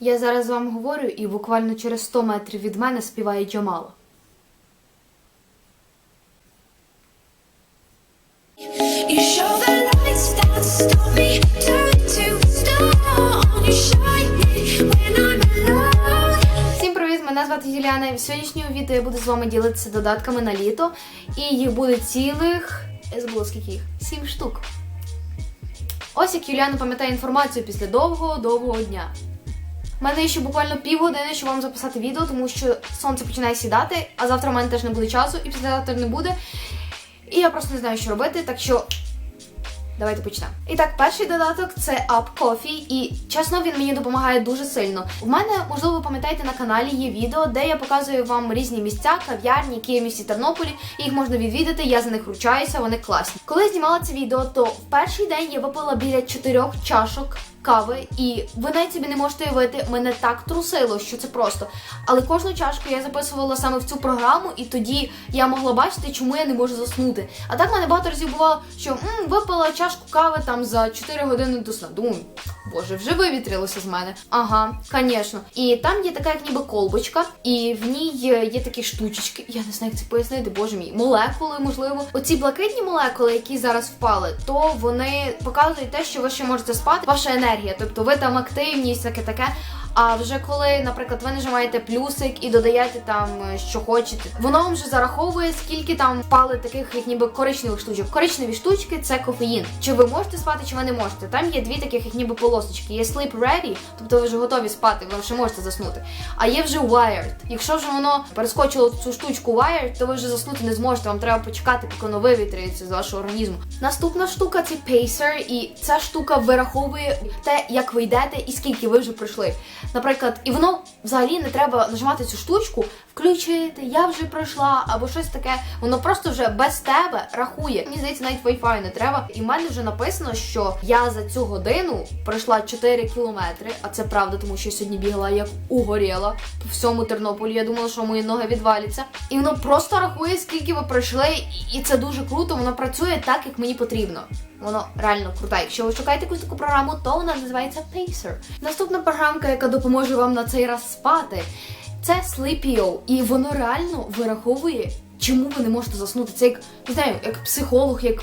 Я зараз з вами говорю, і буквально через 100 метрів від мене співає Джамала. Всім привіт! Мене звати Юліана. І в сьогоднішньому відео я буду з вами ділитися додатками на літо. І їх буде цілих. Я забула скільки їх? Сім штук. Ось як Юліана пам'ятає інформацію після довгого-довгого дня. У мене ще буквально півгодини, щоб вам записати відео, тому що сонце починає сідати, а завтра в мене теж не буде часу, і післязавтра не буде. І я просто не знаю, що робити, так що Давайте почнемо. І так, перший додаток це Up Coffee, і чесно, він мені допомагає дуже сильно. У мене, можливо, ви пам'ятаєте, на каналі є відео, де я показую вам різні місця, кав'ярні, які є місті Тернополі. Їх можна відвідати, я за них ручаюся, вони класні. Коли я знімала це відео, то в перший день я випила біля чотирьох чашок. Кави, і ви навіть собі не можете уявити, мене так трусило, що це просто. Але кожну чашку я записувала саме в цю програму, і тоді я могла бачити, чому я не можу заснути. А так мене багато разів бувало, що м, випила чашку кави там за 4 години до сна. Думаю, боже, вже вивітрилося з мене. Ага, звісно. І там є така, як ніби колбочка, і в ній є, такі штучечки. Я не знаю, як це пояснити, боже мій, молекули, можливо. Оці блакитні молекули, які зараз впали, то вони показують те, що ви ще можете спати, ваша енергія, тобто ви там активність, таке таке. А вже коли, наприклад, ви нажимаєте плюсик і додаєте там е, що хочете, воно вам вже зараховує, скільки там впали таких, як ніби коричневих штучок. Коричневі штучки це кофеїн. Чи ви можете спати, чи ви не можете. Там є дві таких, як ніби полосочки. Є sleep ready, тобто ви вже готові спати, ви вже можете заснути. А є вже wired. Якщо вже воно перескочило цю штучку wired, то ви вже заснути не зможете. Вам треба почекати, поки воно вивітрюється з вашого організму. Наступна штука це pacer, і ця штука вираховує те, як ви йдете і скільки ви вже пройшли. Наприклад, і воно взагалі не треба нажимати цю штучку, включити, я вже пройшла, або щось таке. Воно просто вже без тебе рахує. Мені здається, навіть Wi-Fi не треба. І в мене вже написано, що я за цю годину пройшла 4 кілометри, а це правда, тому що я сьогодні бігала як угоріла по всьому Тернополі. Я думала, що мої ноги відваляться. І воно просто рахує, скільки ви пройшли, і це дуже круто. Воно працює так, як мені потрібно. Воно реально крута. Якщо ви шукаєте якусь таку програму, то вона називається Pacer. Наступна програмка, яка допоможе вам на цей раз спати, це Sleepio. І воно реально вираховує, чому ви не можете заснути. Це як не знаю, як психолог, як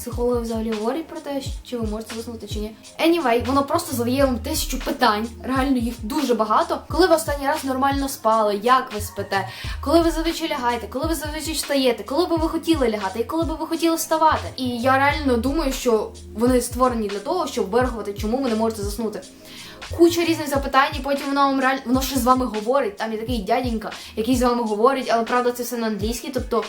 психологи взагалі говорять про те, чи ви можете заснути чи ні. Anyway, воно просто задає вам тисячу питань. Реально їх дуже багато. Коли ви останній раз нормально спали, як ви спите, коли ви зазвичай лягаєте, коли ви зазвичай встаєте, коли би ви хотіли лягати, і коли би ви хотіли вставати. І я реально думаю, що вони створені для того, щоб вирахувати, чому ви не можете заснути. Куча різних запитань, і потім воно вам реально воно ще з вами говорить. Там є такий дяденька, який з вами говорить, але правда це все на англійській, тобто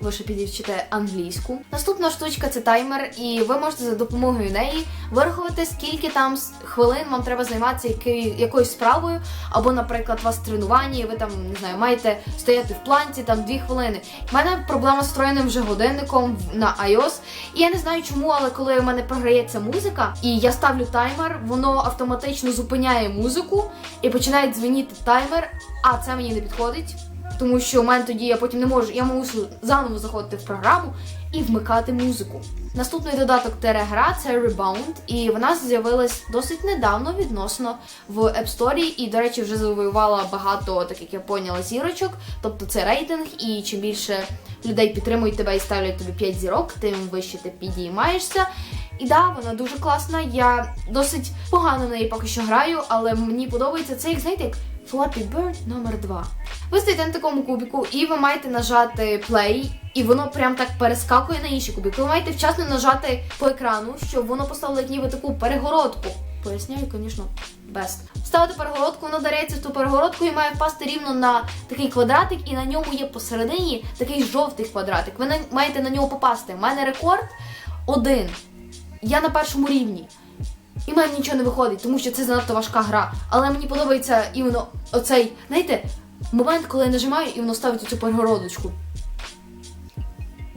ви ще підівчите англійську. Наступна штучка це таймер, і ви можете за допомогою неї вирахувати, скільки там хвилин вам треба займатися якою, якоюсь справою, або, наприклад, у вас тренування, і ви там не знаю, маєте стояти в планці там дві хвилини. У мене проблема з встроєним вже годинником на iOS, і я не знаю чому, але коли в мене програється музика, і я ставлю таймер, воно автоматично зупиняє музику і починає дзвеніти таймер, а це мені не підходить. Тому що у мене тоді я потім не можу, я мушу заново заходити в програму і вмикати музику. Наступний додаток Терегра це Rebound, і вона з'явилась досить недавно відносно в App Store, і, до речі, вже завоювала багато, так як я поняла, зірочок. Тобто це рейтинг, і чим більше людей підтримують тебе і ставлять тобі 5 зірок, тим вище ти підіймаєшся. І да, вона дуже класна. Я досить погано на неї поки що граю, але мені подобається це, як знаєте, як Flappy Bird номер 2 Ви стоїте на такому кубіку, і ви маєте нажати play, і воно прям так перескакує на інший кубік. Ви маєте вчасно нажати по екрану, щоб воно поставило як ніби таку перегородку. Поясняю, звісно, best. Ставити перегородку, воно даряється в ту перегородку і має впасти рівно на такий квадратик, і на ньому є посередині такий жовтий квадратик. Ви маєте на нього попасти. У мене рекорд один. Я на першому рівні. І в мене нічого не виходить, тому що це занадто важка гра. Але мені подобається іменно оцей, знаєте, момент, коли я нажимаю і воно ставить цю перегородочку.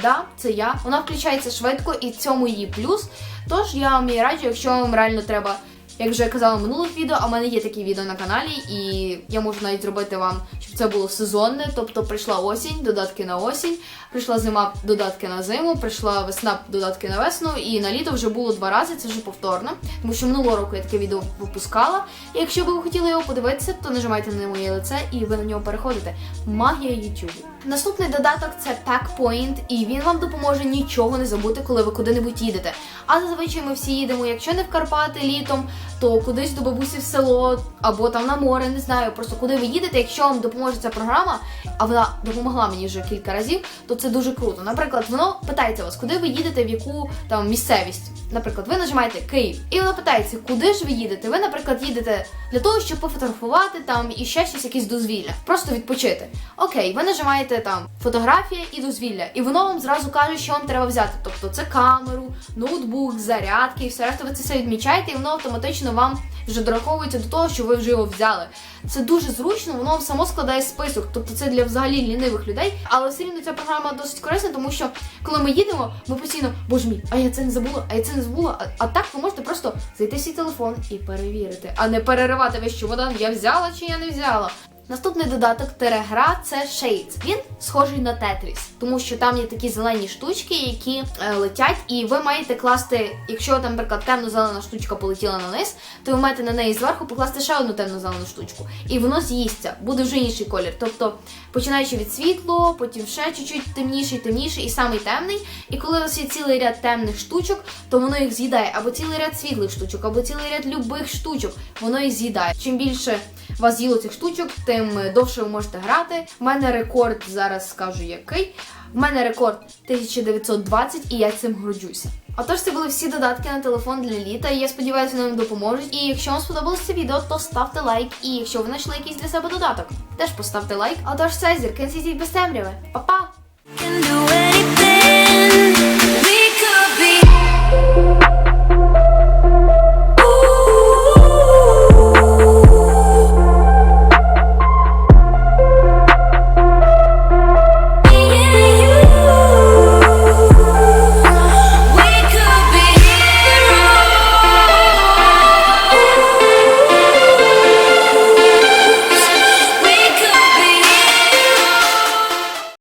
Да, це я. Вона включається швидко і в цьому її плюс. Тож я вам її раджу, якщо вам реально треба як вже я казала в минулих відео, а в мене є такі відео на каналі, і я можу навіть зробити вам, щоб це було сезонне. Тобто прийшла осінь, додатки на осінь, прийшла зима, додатки на зиму, прийшла весна, додатки на весну, і на літо вже було два рази. Це вже повторно, тому що минулого року я таке відео випускала. І якщо ви хотіли його подивитися, то нажимайте на моє лице і ви на нього переходите. Магія YouTube. Наступний додаток це PackPoint, і він вам допоможе нічого не забути, коли ви куди-небудь їдете. А зазвичай ми всі їдемо, якщо не в Карпати літом, то кудись до бабусі в село або там на море, не знаю. Просто куди ви їдете, якщо вам допоможе ця програма, а вона допомогла мені вже кілька разів, то це дуже круто. Наприклад, воно питається вас, куди ви їдете, в яку там місцевість. Наприклад, ви нажимаєте Київ, і воно питається, куди ж ви їдете. Ви, наприклад, їдете для того, щоб пофотографувати там і ще щось, якесь дозвілля, просто відпочити. Окей, ви нажимаєте там фотографія і дозвілля, і воно вам зразу каже, що вам треба взяти. Тобто це камеру, ноутбук, зарядки і все решта. Ви це все відмічаєте, і воно автоматично вам вже дораховується до того, що ви вже його взяли. Це дуже зручно, воно само складає список. Тобто це для взагалі лінивих людей. Але все рівно ця програма досить корисна, тому що коли ми їдемо, ми постійно, боже мій, а я це не забула, а я це не забула. А, а так ви можете просто зайти свій телефон і перевірити, а не переривати весь чемодан, я взяла чи я не взяла. Наступний додаток терегра це Shades. Він схожий на Tetris, тому що там є такі зелені штучки, які е, летять, і ви маєте класти, якщо там, наприклад, темно-зелена штучка полетіла на низ, то ви маєте на неї зверху покласти ще одну темно-зелену штучку. І воно з'їсться, буде вже інший колір. Тобто, починаючи від світло, потім ще чуть-чуть темніший, темніший і самий темний. І коли у вас є цілий ряд темних штучок, то воно їх з'їдає, або цілий ряд світлих штучок, або цілий ряд любих штучок, воно їх з'їдає. Чим більше вас з'їло цих штучок, тим довше ви можете грати. У мене рекорд зараз скажу який. У мене рекорд 1920 і я цим горджуся. Отож, це були всі додатки на телефон для літа. Я сподіваюся, вони вам допоможуть. І якщо вам сподобалось це відео, то ставте лайк. І якщо ви знайшли якийсь для себе додаток, теж поставте лайк. Отож, це зірки світіть без темряви. Па-па!